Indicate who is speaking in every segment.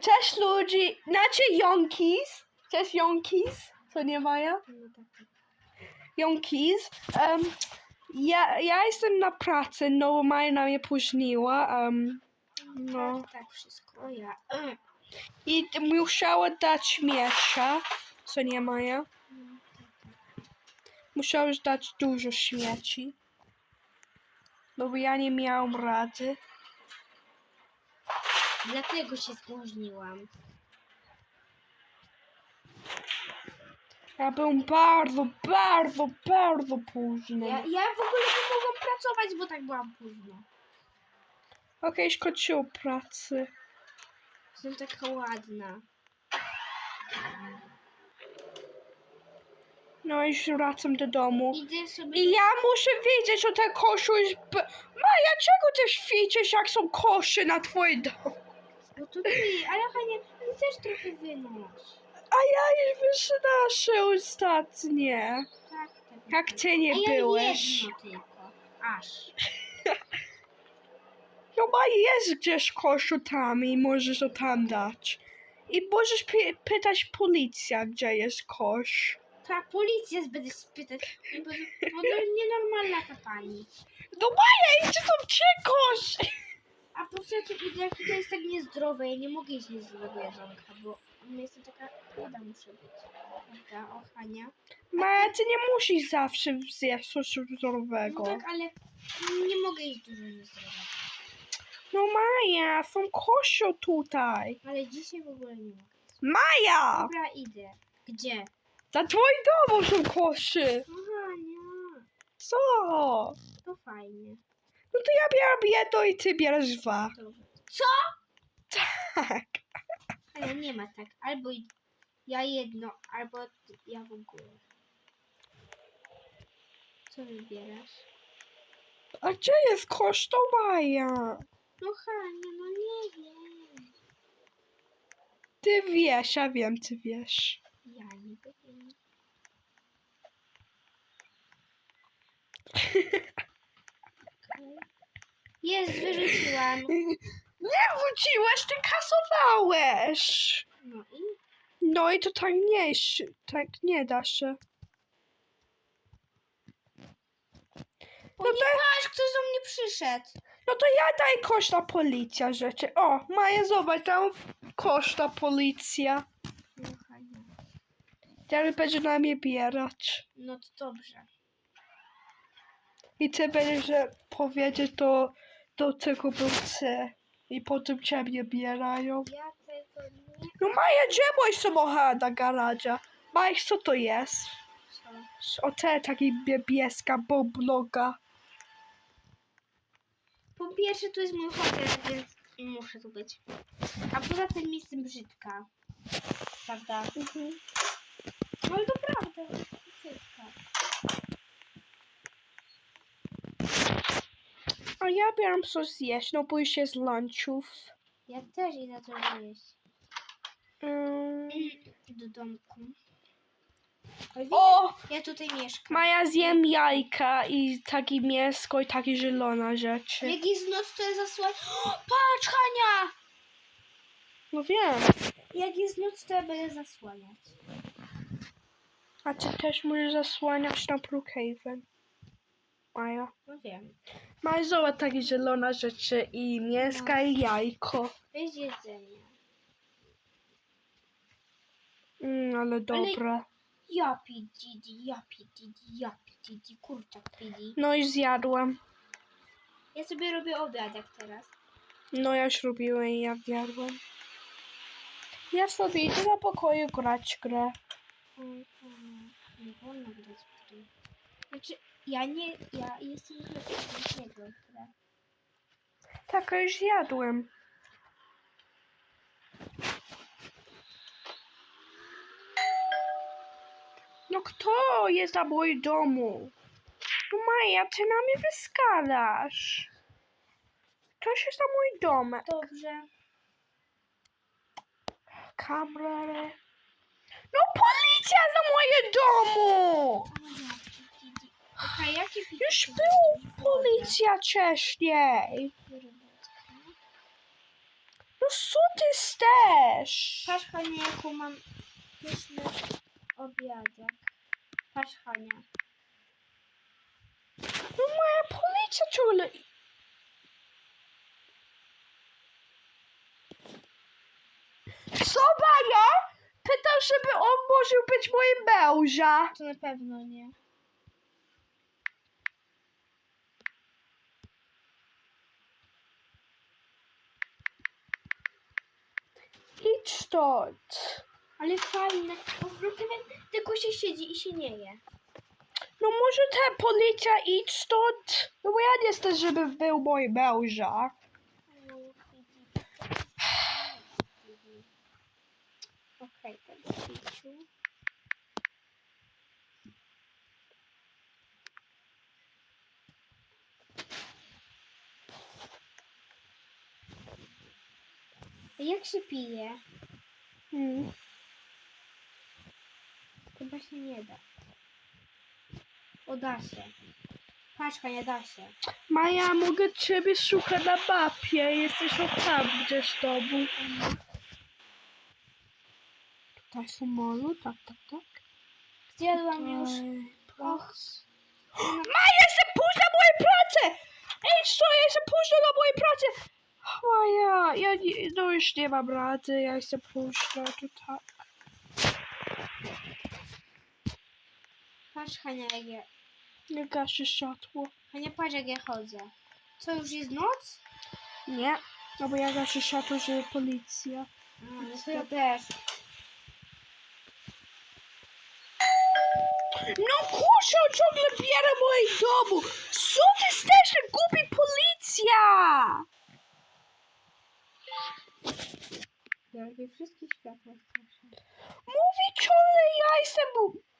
Speaker 1: Cześć ludzi, znaczy Yonkis. Cześć Yonkis, co nie Maja? Yonkis. Um, ja, ja jestem na pracy, no bo Maja na mnie późniła. Um, no.
Speaker 2: Tak, tak, wszystko. Ja.
Speaker 1: I musiała dać miecza, co nie Maja? Musiałeś dać dużo śmieci. No bo ja nie miałam rady.
Speaker 2: Dlatego się spóźniłam.
Speaker 1: Ja byłem bardzo, bardzo, bardzo późny.
Speaker 2: Ja, ja w ogóle nie mogłam pracować, bo tak byłam późno.
Speaker 1: Okej, skończyło pracy.
Speaker 2: Jestem taka ładna.
Speaker 1: No i wracam do domu.
Speaker 2: Sobie.
Speaker 1: I ja muszę wiedzieć, że ten koszu Maja, czego ty świecisz, jak są kosze na twoim domu?
Speaker 2: No to ty, ale Hania, ty też trochę wynoś.
Speaker 1: A ja już wyszedłem ostatnie.
Speaker 2: Tak, tak.
Speaker 1: Jak ty nie
Speaker 2: A ja
Speaker 1: byłeś.
Speaker 2: jedno tylko. Aż.
Speaker 1: No Maja, jest gdzieś koszu tam i możesz to tam dać. I możesz py- pytać policja, gdzie jest kosz.
Speaker 2: Tak, policja będę spytać. Bo, to nienormalna ta pani.
Speaker 1: No Maja, gdzie są trzy kosze?
Speaker 2: A po idę, jak to jest tak niezdrowe? Ja nie mogę jeść niezdrowego jedzonka, bo jestem taka chuda muszę być. Prawda, o Hania?
Speaker 1: Maja, ty nie musisz zawsze zjeść coś
Speaker 2: No
Speaker 1: zdrowego.
Speaker 2: tak, ale nie mogę jeść dużo niezdrowego.
Speaker 1: No Maja, są kosze tutaj.
Speaker 2: Ale dzisiaj w ogóle nie mogę.
Speaker 1: Maja!
Speaker 2: Dobra, idę. Gdzie?
Speaker 1: Za twoim domu są koszy.
Speaker 2: No Hania,
Speaker 1: Co?
Speaker 2: to fajnie.
Speaker 1: No to ja bieram jedno i ty bierzesz dwa.
Speaker 2: Co?
Speaker 1: Tak.
Speaker 2: Hania, nie ma tak. Albo ja jedno, albo ja w ogóle. Co wybierasz?
Speaker 1: A gdzie jest kosz? To Maja.
Speaker 2: No Hania, no nie wiem.
Speaker 1: Ty wiesz, ja wiem, ty wiesz.
Speaker 2: Ja nie wiem. Okej. Jest, wyrzuciłam.
Speaker 1: Nie wróciłeś, ty kasowałeś.
Speaker 2: No i
Speaker 1: No i to tak nie, tak nie da się. No
Speaker 2: nie, patrz, ktoś do mnie przyszedł.
Speaker 1: No to ja daj kosz na policja rzeczy. O, Maja, zobacz, tam kosz na policja. Teraz będzie na mnie bierać.
Speaker 2: no to dobrze.
Speaker 1: I ty będziesz powiedzieć do, do tego był I potem ciebie bierają.
Speaker 2: Ja tego nie...
Speaker 1: No Maja, gdzie mój samochód na garaża? Maja, co to jest?
Speaker 2: Co?
Speaker 1: O te taki niebieska bobloga.
Speaker 2: Po pierwsze, tu jest mój hotel, więc muszę tu być. A poza tym jestem brzydka. Prawda? No ale to prawda. Brzydka.
Speaker 1: A ja bieram coś zjeść, no bo już jest lunchów.
Speaker 2: Ja też idę to jeść.
Speaker 1: Mm.
Speaker 2: Do domku.
Speaker 1: O!
Speaker 2: Ja tutaj mieszkam.
Speaker 1: Maja zjem jajka i taki mięsko i takie zielone rzeczy.
Speaker 2: Jak jest noc, to ja zasłaniam. Patrz, Hania!
Speaker 1: No wiem.
Speaker 2: Jak jest noc, to ja będę zasłaniać.
Speaker 1: A ty też możesz zasłaniać na Brookhaven. Maja.
Speaker 2: No wiem.
Speaker 1: Maja zobacz takie zielone rzeczy i mięska i jajko.
Speaker 2: Weź jedzenie.
Speaker 1: Mm, ale dobre.
Speaker 2: Ja pididi, ja pididi, ja pididi, kurczak pidi.
Speaker 1: No i zjadłam.
Speaker 2: Ja sobie robię obiadek teraz.
Speaker 1: No ja już robiłem i ja zjadłam. Ja sobie idę do pokoju grać grę.
Speaker 2: Nie wolno grać w gry. Znaczy, ja nie, ja jestem grę.
Speaker 1: Tak, już zjadłem. No kto jest na moim domu? No Maja, ty na mnie wyskalasz. Ktoś jest na mój dom.
Speaker 2: Dobrze.
Speaker 1: Kamerę. No policja na moim domu!
Speaker 2: Okej, jakie?
Speaker 1: Już był policja wcześniej. No co ty chcesz?
Speaker 2: Patrz Hania, jaką mam pyszny obiadek. Patrz Hania.
Speaker 1: No moja policja ciągle... Co, Maja? Pytał, żeby on może być moim męża.
Speaker 2: To na pewno nie.
Speaker 1: Idź stąd.
Speaker 2: Ale fajne. Prostu tylko się siedzi i się nie je.
Speaker 1: No może ta policja idź stąd? No bo ja nie chcę, żeby był mój męża.
Speaker 2: Okej, tego piciu. Jak się pije?
Speaker 1: Hmm.
Speaker 2: Chyba się nie da. O, da się. Paczka, nie da się.
Speaker 1: Maja, mogę ciebie szukać na mapie. Jesteś o tam gdzieś domu. Tutaj samolu, tak, tak, tak.
Speaker 2: Zjadłam już. Och,
Speaker 1: Maja, jestem późna na mojej pracy! Ej, co, ja jestem późna na mojej pracy! Maja, ja nie, no już nie mam rady, ja jestem to tak.
Speaker 2: patrz Hania, jak ja...
Speaker 1: Nie gaszę światło.
Speaker 2: Hania, patrz jak ja chodzę. Co, już jest noc?
Speaker 1: Nie, no bo ja gaszę światło, że policja.
Speaker 2: A, no to ja też.
Speaker 1: No kurczę, on ciągle bierze moje domu! Co ty ty głupi policja!
Speaker 2: Ja robię wszystkie światła proszę.
Speaker 1: Mówi ciągle, ja jestem...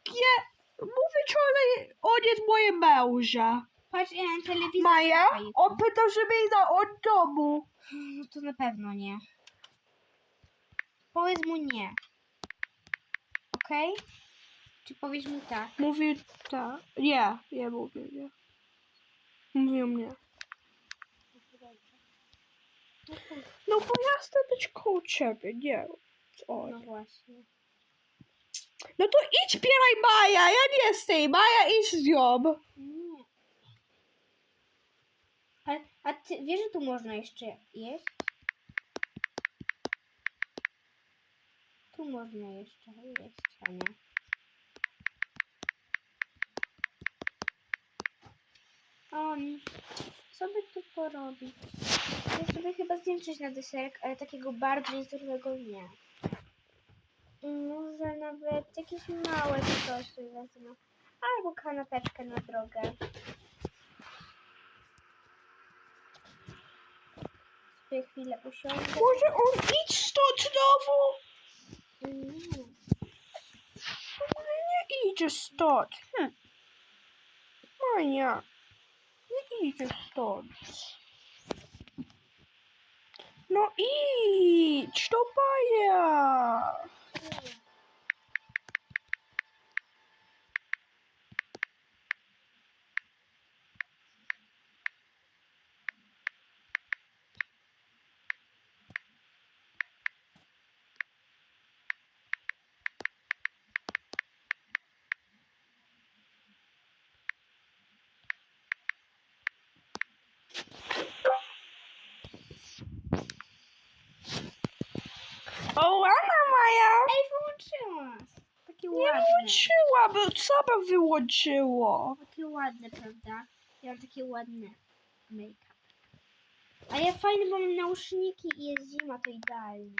Speaker 1: Nie, mówi ciągle, on jest moje męża.
Speaker 2: Patrz, ja na telewizji.
Speaker 1: Maja, on pytał, żeby idę od domu.
Speaker 2: No to na pewno nie. Powiedz mu nie. Okej? Czy powiesz mu tak?
Speaker 1: Mówi tak. Nie, nie mówię nie. Mówią nie. No bo ja chcę być koło ciebie, nie. O.
Speaker 2: No właśnie.
Speaker 1: No to idź bieraj Maja, ja nie chcę. Maja idź z nią.
Speaker 2: Nie. A, a ty wiesz, że tu można jeszcze jeść? Tu można jeszcze jeść, Ania. On, co by tu porobić? Ja sobie chyba zjem coś na deserek, ale takiego bardzo niezdrowego nie. Może nawet jakieś małe coś wezmę. Albo kanapeczkę na drogę. Sobie chwilę usiądę.
Speaker 1: Może on idź stąd znowu?
Speaker 2: Nie.
Speaker 1: No nie idzie stąd. Hm. Maja, nie idzie stąd. No idź, to O, ładna Maja.
Speaker 2: Ej, wyłączyła! Takie
Speaker 1: Nie
Speaker 2: ładne.
Speaker 1: wyłączyła, bo sama wyłączyło.
Speaker 2: Takie ładne, prawda? Ja mam takie ładne make-up. A ja fajny, bo mam nauszniki i jest zima, to idealnie.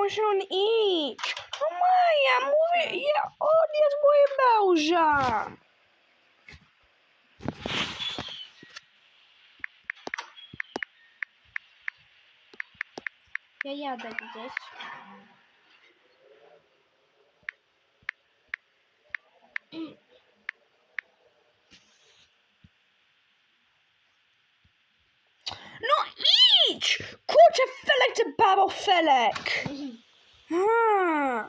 Speaker 1: Może on idź. No Maja, mówię, ja, on jest moim męża.
Speaker 2: Ja jadę gdzieś.
Speaker 1: No idź! Kurczę, Felek czy babo Felek? No ha.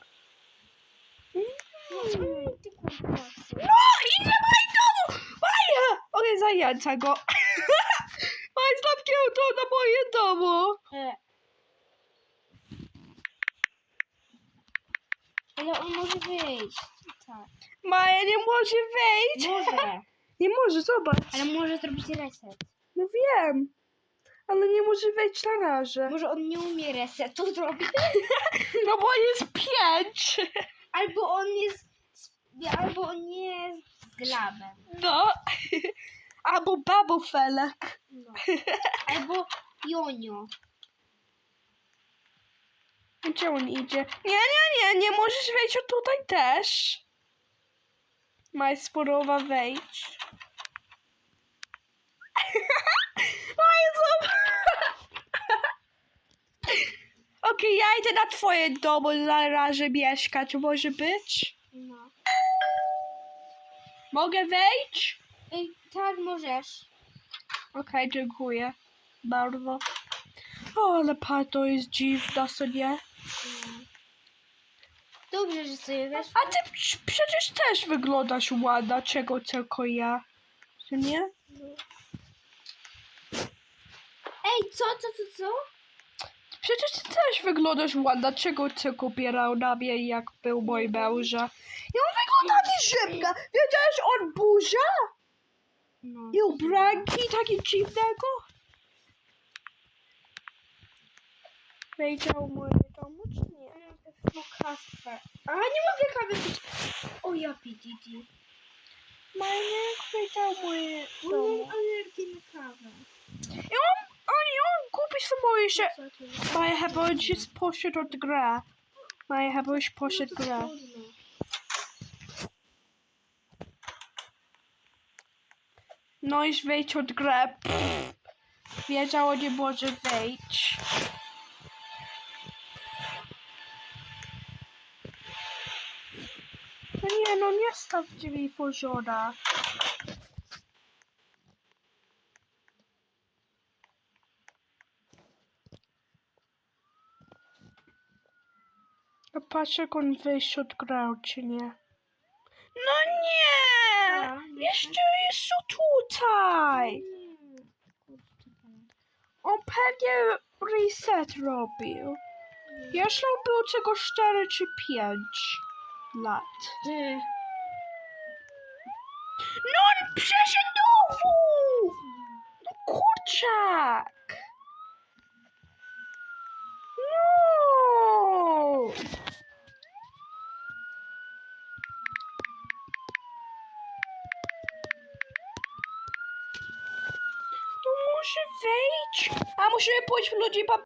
Speaker 2: No, idzie
Speaker 1: mojej domu! Maja! Okej, zajęca go. Maja, zlapkiał to na moje domu.
Speaker 2: Ale on może wyjść. Tak.
Speaker 1: Maja nie może wejść.
Speaker 2: Może.
Speaker 1: Nie może, zobacz.
Speaker 2: Ale może zrobić reset.
Speaker 1: No wiem. Ale nie może wejść na razie.
Speaker 2: Może on nie umie resetu zrobić.
Speaker 1: No bo jest pięć.
Speaker 2: Albo on jest. Albo on jest glabem.
Speaker 1: No. Albo babofelek.
Speaker 2: No. Albo Jonio.
Speaker 1: Gdzie on idzie? Nie, nie, nie, nie możesz wejść o tutaj też. Maj sporowa wejdź. Maj, zobacz. Okej, ja idę na twoje domu na razie mieszkać, może być?
Speaker 2: No.
Speaker 1: Mogę wejść?
Speaker 2: Ej, tak możesz.
Speaker 1: Okej, dziękuję. Bardzo. O, ale pa, to jest dziwna, co nie?
Speaker 2: No. Dobrze, że sobie wiesz.
Speaker 1: A ty przy- przecież też wyglądasz ładna, czego tylko ja. Co nie?
Speaker 2: Ej, co, co, co, co?
Speaker 1: Przecież ty też wyglądasz ładna, czego tylko bierał na mnie, jak był mój męża. I on wygląda jak szybka. Wiedziałeś, on burza?
Speaker 2: No.
Speaker 1: I ubranki takie dziwnego? Wiedział mój domu, czy nie?
Speaker 2: No kasper. A nie mogę kawy pić. O ja PDD.
Speaker 1: Maniek wiedział mój
Speaker 2: Bo
Speaker 1: domu.
Speaker 2: mam alergię na kawę.
Speaker 1: I on, on, i on kupi sobie się...
Speaker 2: To jest?
Speaker 1: Maja chyba już poszedł od gra. Maja chyba już poszedł
Speaker 2: No to
Speaker 1: gra. No już wejdź od. Pff. Wiedziało, nie może wejść. No nie, no nie staw drzwi poziora. Patrz jak on wyjść od grał, czy nie? No nie!
Speaker 2: Co?
Speaker 1: Jeszcze jest tu tutaj!
Speaker 2: Mm, kurczę.
Speaker 1: On pewnie reset robił. Jeszcze on był tylko 4 czy 5 lat.
Speaker 2: Ty.
Speaker 1: No on przeszedł! No kurczak! No może wejdź. A